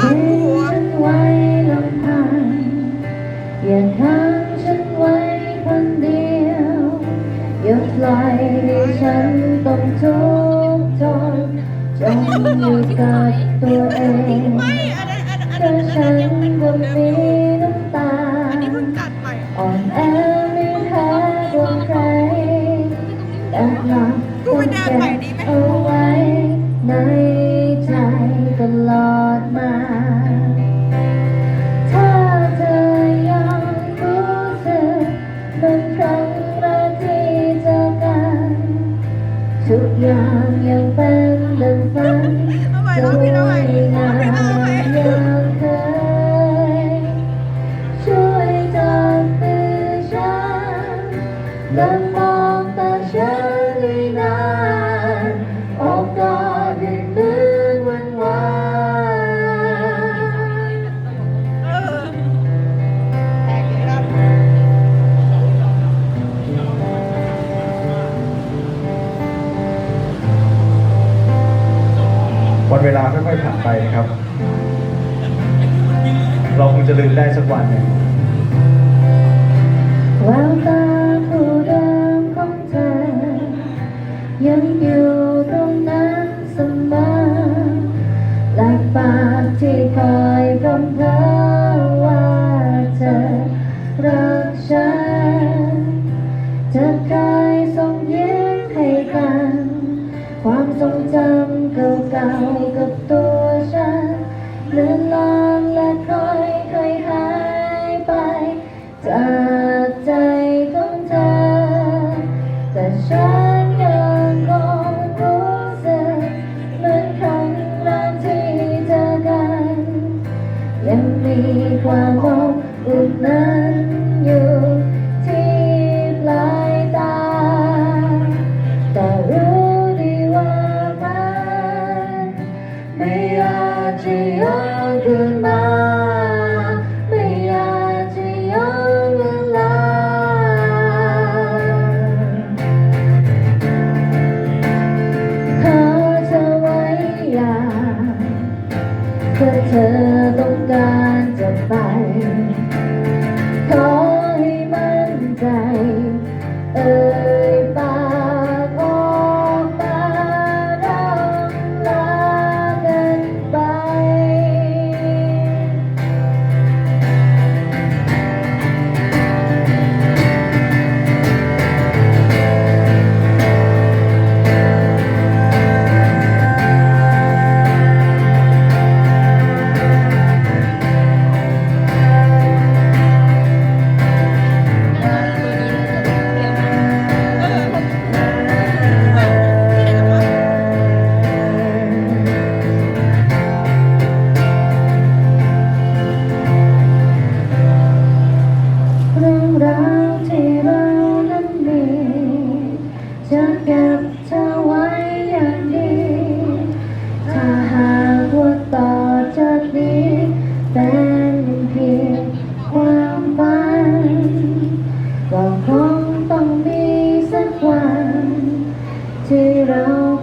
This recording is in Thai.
ทิ้งฉันไว้ลำพังอย่าค้างฉันไว้คนเดียวอย่าปล่อยให้ฉันต้องทุกข์ทนจงอยู่กับตัวเองไม่อันนั้นอันนั้นเพราะฉันก็มีน้ำตาอ่อนแอไม่แพ้กว่าใครแต่หลักต้องเก็บ มาถ้าเธอยังรู้สึกเหมือนครั้งแรกที่เจอกันทุกอย่างยังเป็นดังฝันสร้องวผิดเอามยงามยังเคยช่วยจับมือฉันและมองตาฉัน วันเวลาค่อยๆผ่านไปนะครับ เราคงจะลืมได้สักวันหนึ่งแววตาผู้เดิมของเธอ ยังอยู่ตรงนั้นเสมอและปากที่คอยพร่ำเพ้อว่าเธอรักฉันเธอเคยส่งยิ้มให้กัน ความทรงจำ เก่าๆกับตัวฉันเลือนลางและค่อยๆหายไปจาก จะย้อนคืนมาไม่อาจจะย้อนเวลาขอเธอไว้อยาเพื่อเธอต้อง ที่เรา